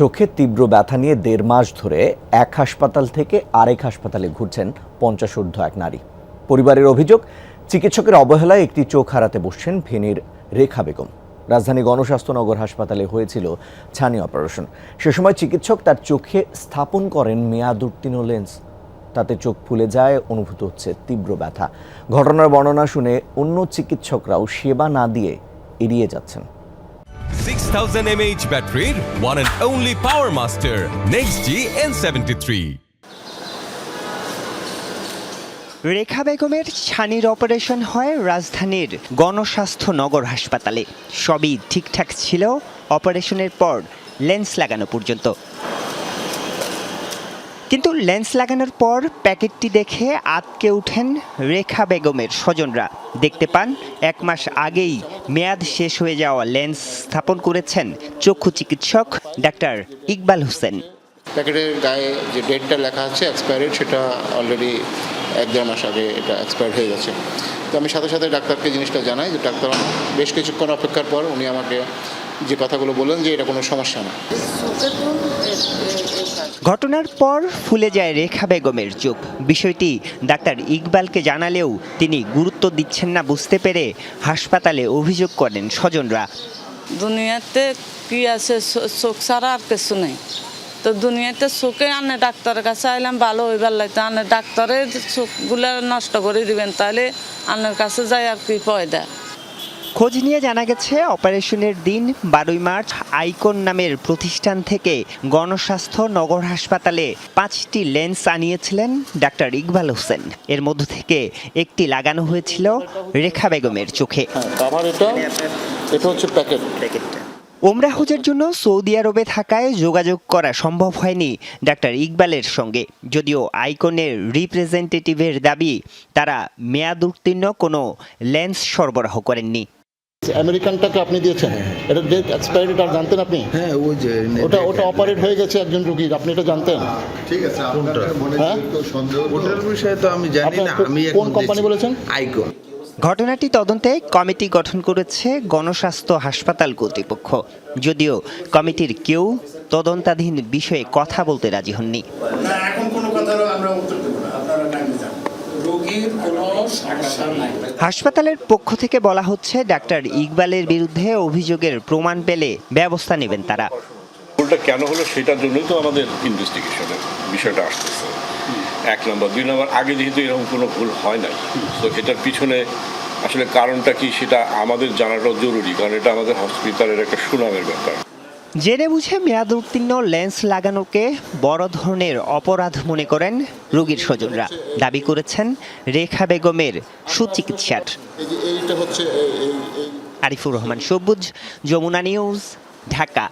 চোখে তীব্র ব্যথা নিয়ে দেড় মাস ধরে এক হাসপাতাল থেকে আরেক হাসপাতালে ঘুরছেন পঞ্চাশ ঊর্ধ্ব এক নারী। পরিবারের অভিযোগ, চিকিৎসকের অবহেলায় একটি চোখ হারাতে বসছেন ফেনীর রেখা বেগম। রাজধানী গণস্বাস্থ্যনগর হাসপাতালে হয়েছিল ছানি অপারেশন। সে সময় চিকিৎসক তার চোখে স্থাপন করেন মেয়াদ উত্তীর্ণ লেন্স। তাতে চোখ ফুলে যায়, অনুভূত হচ্ছে তীব্র ব্যথা। ঘটনার বর্ণনা শুনে অন্য চিকিৎসকরাও সেবা না দিয়ে এড়িয়ে যাচ্ছেন। 6000 mAh battery, one and only Power Master, Next G N73. রেখা বেগমের ছানির অপারেশন হয় রাজধানীর গণস্বাস্থ্য নগর হাসপাতালে সবই ঠিকঠাক ছিল অপারেশনের পর লেন্স লাগানো পর্যন্ত কিন্তু লেন্স লাগানোর পর প্যাকেটটি দেখে আতকে ওঠেন রেখা বেগমের স্বজনরা। দেখতে পান, এক মাস আগেই মেয়াদ শেষ হয়ে যাওয়া লেন্স স্থাপন করেছেন চক্ষু চিকিৎসক ডাক্তার ইকবাল হোসেন। প্যাকেটের গায়ে যে ডেটটা লেখা আছে এক্সপায়ারেড সেটা অলরেডি এক দেড় মাস আগে এটা এক্সপায়ার্ড হয়ে গেছে। তো আমি সাথে সাথে ডাক্তারকে জিনিসটা জানাই যে, ডাক্তার বেশ কিছুক্ষণ অপেক্ষার পর উনি আমাকে যে কথাগুলো বললেন যে এটা কোনো সমস্যা না। ঘটনার পর ফুলে যায় রেখা বেগমের চোখ। বিষয়টি ডাক্তার ইকবালকে জানালেও তিনি গুরুত্ব দিচ্ছেন না বুঝতে পেরে হাসপাতালে অভিযোগ করেন স্বজনরা। দুনিয়াতে কি আছে? চোখ ছাড়া আর কিছু নেই। তো দুনিয়াতে চোখে আনে ডাক্তারের কাছে আইলাম ভালো হইবার লাগতো আনে ডাক্তারে চোখগুলো নষ্ট করে দিবেন তাহলে আনের কাছে যাই আর কি পয়দা খোঁজ নিয়ে জানা গেছে অপারেশনের দিন বারোই মার্চ আইকন নামের প্রতিষ্ঠান থেকে গণস্বাস্থ্য নগর হাসপাতালে পাঁচটি লেন্স আনিয়েছিলেন ডাক্তার ইকবাল হোসেন। এর মধ্য থেকে একটি লাগানো হয়েছিল রেখা বেগমের চোখে। হ্যাঁ এটা এটা হচ্ছে প্যাকেট। ওমরা হজের জন্য সৌদি আরবে থাকায় যোগাযোগ করা সম্ভব হয়নি ডাক্তার ইকবালের সঙ্গে। যদিও আইকনের রিপ্রেজেন্টেটিভের দাবি তারা মেয়াদ উত্তীর্ণ কোনো লেন্স সরবরাহ করেননি। আমেরিকানটাকে আপনি দিয়েছেন এটা ডেট এক্সপায়ার্ড এটা জানতেন আপনি? হ্যাঁ ওই যে ওটা ওটা অপারেট হয়ে গেছে একজন রুগীর আপনি এটা জানতেন? ঠিক আছে আপনার মনে হ্যাঁ? তো সন্দেহ ওটার বিষয়ে তো আমি জানি না আমি কোন company বলেছেন? আইকন। ঘটনাটি তদন্তে কমিটি গঠন করেছে গণস্বাস্থ্য হাসপাতাল কর্তৃপক্ষ। যদিও কমিটির কেউ তদন্তাধীন বিষয়ে কথা বলতে রাজি হননি। এখন কোনো আমরা উত্তর দেবো না আপনারা টাইমে যান রোগীর কোনো সমস্যা নাই হাসপাতালের পক্ষ থেকে বলা হচ্ছে ডাক্তার ইকবালের বিরুদ্ধে অভিযোগের প্রমাণ পেলে ব্যবস্থা নেবেন তারা। ভুলটা কেন হলো সেটার জন্যই তো আমাদের ইনভেস্টিগেশনের বিষয়টা আসতেছে। এক নম্বর। দুই নম্বর আগে যেহেতু এরকম কোনো ভুল হয় নাই তো এটার পিছনে আসলে কারণটা কি সেটা আমাদের জানাটাও জরুরি কারণ এটা আমাদের হসপিটালের একটা সুনামের ব্যাপার। জেনে বুঝে মেয়াদ উত্তীর্ণ লেন্স লাগানোকে বড় ধরনের অপরাধ মনে করেন রোগীর স্বজনরা। দাবি করেছেন রেখা বেগমের সুচিকিৎসার। আরিফুর রহমান, সবুজ, যমুনা নিউজ, ঢাকা।